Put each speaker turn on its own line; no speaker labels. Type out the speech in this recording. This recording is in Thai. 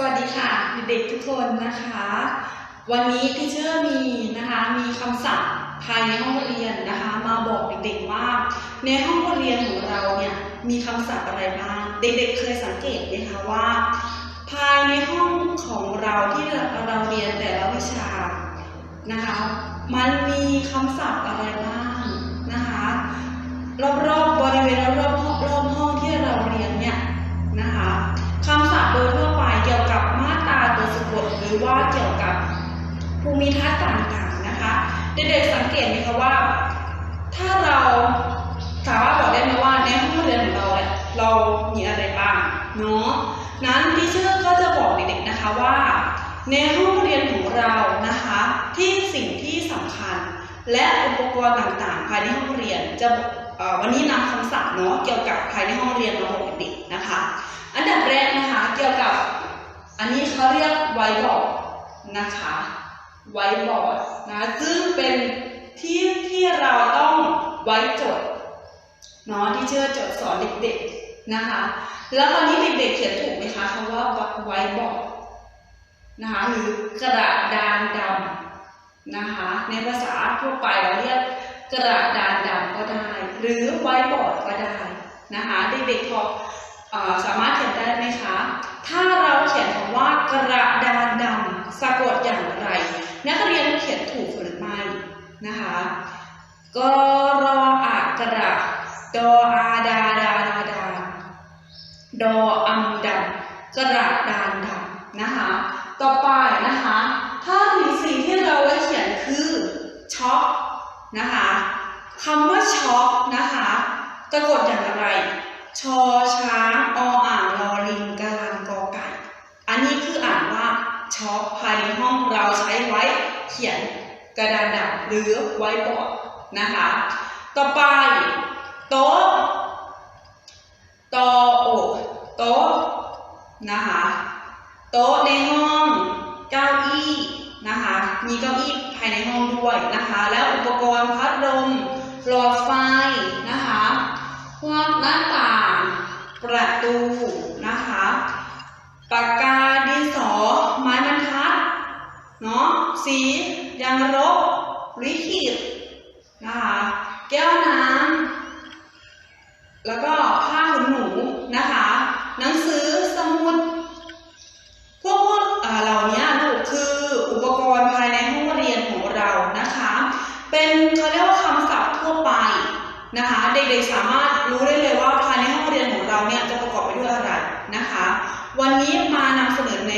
สวัสดีค่ะเด็กๆทุกคนนะคะ วันนี้พี่เชื่อมีนะคะมีคำสั่งภายในห้องเรียนนะคะ มาบอกเด็กๆว่า ในห้องเรียนของเราเนี่ยมีคำศัพท์อะไรบ้างเด็กๆเคยสังเกตไหมคะว่า ภายในห้องของเราที่เราเรียนแต่ละวิชานะคะ มันมีคำศัพท์อะไรบ้างนะคะ รอบๆบริเวณรอบๆรอบห้องที่เราเรียน ภูมิทัศน์ต่างๆนะคะเด็กๆสังเกตไหมคะว่า ถ้าเราสามารถบอกได้ไหมว่าในห้องเรียนของเราเนี่ยเรามีอะไรบ้างเนาะนั้นทีเชอร์ก็จะบอกเด็กๆนะคะว่า ในห้องเรียนของเรานะคะ ที่สิ่งที่สำคัญ และอุปกรณ์ต่างๆ ภายในห้องเรียนจะวันนี้นำคำศัพท์เนาะเกี่ยวกับภายในห้องเรียนมาบอกเด็กๆนะคะ อันดับแรกนะคะเกี่ยวกับอันนี้เขาเรียกไวบอร์ดนะคะ ไว้บอร์ดนะซึ่งเป็นที่ที่เราต้องไว้จดเนาะที่เชื่อจดสอนเด็กๆนะคะ แล้วตอนนี้เด็กๆเขียนถูกไหมคะคำว่าไว้บอร์ดนะคะหรือกระดานดำนะคะในภาษาทั่วไปเราเรียกกระดานดำก็ได้ หรือไว้บอร์ดก็ได้นะคะเด็กๆพออสามารถเขียนได้ไหมคะ ถ้าเราเขียนคำว่ากระดานดำสะกดอย่างไร นักเรียนเขียนถูกหรือไม่ นะคะกรออะกระดออาดาดาดาดาดออัมดำกระดานดำนนะคะต่อไปนะคะถ้าถึงสิ่งที่เราไว้เขียนคือช็อกนะคะคำว่าช็อกนะคะสะกดอย่างไร ชอช้างออ่างลอลิงกะลันกอไก่ อันนี้คืออ่านว่าช็อปภายในห้องเราใช้ไว้เขียน กระดานดำหรือไว้บอร์ดนะคะ ต่อไปโต๊ะตอโอโต๊ะนะคะโต๊ะในห้องเก้าอี้นะคะมีเก้าอี้ภายในห้องด้วยนะคะ แล้วอุปกรณ์พัดลมหลอดไฟนะคะพวกหน้าต่างประตูนะคะปากกาดินสอไม้บรรทัดเนาะสี ยางลบลิขิตนะคะแก้วน้ำแล้วก็ผ้าขนหนูนะคะ หนังสือสมุดพวกพวกเหล่านี้ลูกคืออุปกรณ์ภายในห้องเรียนของเรานะคะ เป็นเขาเรียกว่าคำศัพท์ทั่วไปนะคะ เด็กๆสามารถรู้ได้เลยว่าภายในห้องเรียนของเราเนี่ยจะประกอบไปด้วยอะไรนะคะ วันนี้มานำเสนอใน